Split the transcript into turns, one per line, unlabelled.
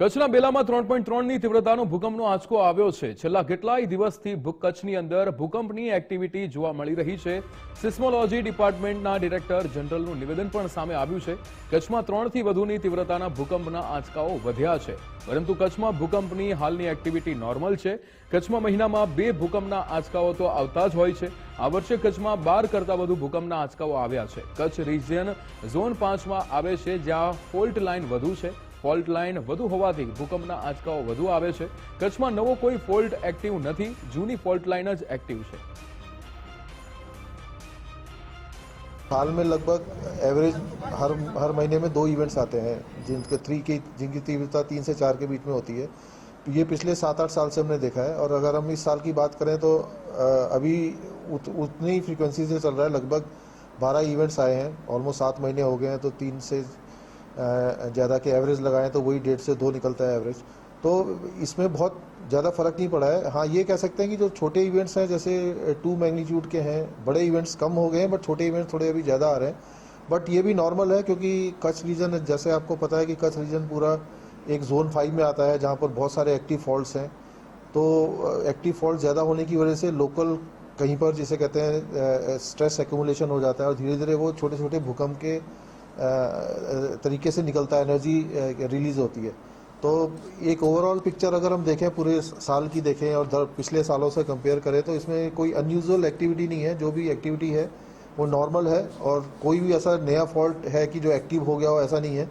કચ્છના બેલામાં ત્રણ પોઈન્ટ ત્રણની તીવ્રતાનો ભૂકંપનો આંચકો આવ્યો છે. છેલ્લા કેટલાય દિવસથી કચ્છની અંદર ભૂકંપની એક્ટિવિટી જોવા મળી રહી છે. સિસ્મોલોજી ડિપાર્ટમેન્ટના ડિરેક્ટર જનરલનું નિવેદન પણ સામે આવ્યું છે. કચ્છમાં ત્રણથી વધુની તીવ્રતાના ભૂકંપના આંચકાઓ વધ્યા છે. પરંતુ કચ્છમાં ભૂકંપની હાલની એક્ટિવિટી નોર્મલ છે. કચ્છમાં મહિનામાં બે ભૂકંપના આંચકાઓ તો આવતા જ હોય છે. આ વર્ષે કચ્છમાં બાર કરતાં વધુ ભૂકંપના આંચકાઓ આવ્યા છે. કચ્છ રિજિયન ઝોન પાંચમાં આવે છે, જ્યાં ફોલ્ટ લાઇન વધુ છે. ફોલ્ટ લાઇન વધુ હોવાથી ભૂકંપના આંચકાઓ વધુ આવે છે કચ્છમાં નવો કોઈ ફોલ્ટ એક્ટિવ નથી જૂની ફોલ્ટ લાઇન જ એક્ટિવ છે
साल में लगभग एवरेज हर हर महीने में दो इवेंट्स आते हैं जिनके थ्री की जिनकी तीव्रता तीन से चार के बीच में होती है ये पिछले सात आठ साल से हमने देखा है और अगर हम इस साल की बात करें तो अ, अभी उत, उतनी ही फ्रीक्वेंसी से चल रहा है लगभग बारह इवेंट्स आए हैं ऑलमोस्ट सात महीने हो गए हैं तो तीन से ज़्यादा के एवरेज लगाएँ तो वही डेढ़ से दो निकलता है एवरेज तो इसमें बहुत ज़्यादा फ़र्क नहीं पड़ा है। हाँ ये कह सकते हैं कि जो छोटे इवेंट्स हैं, जैसे टू मैग्नीट्यूड के हैं, बड़े इवेंट्स कम हो गए हैं बट छोटे इवेंट्स थोड़े अभी ज़्यादा आ रहे हैं। बट ये भी नॉर्मल है, क्योंकि कच्छ रीजन जैसे आपको पता है कि कच्छ रीजन पूरा एक जोन फाइव में आता है, जहाँ पर बहुत सारे एक्टिव फॉल्ट्स हैं। तो एक्टिव फॉल्ट ज़्यादा होने की वजह से लोकल कहीं पर, जिसे कहते हैं स्ट्रेस एक्यूमुलेशन हो जाता है और धीरे धीरे वो छोटे छोटे भूकंप के तरीके से निकलता है एनर्जी रिलीज़ होती है। तो एक ओवरऑल पिक्चर अगर हम देखें, पूरे साल की देखें और पिछले सालों से कंपेयर करें तो इसमें कोई अनयूजल एक्टिविटी नहीं है। जो भी एक्टिविटी है, वो नॉर्मल है और कोई भी ऐसा नया फॉल्ट है कि जो एक्टिव हो गया हो, ऐसा नहीं है।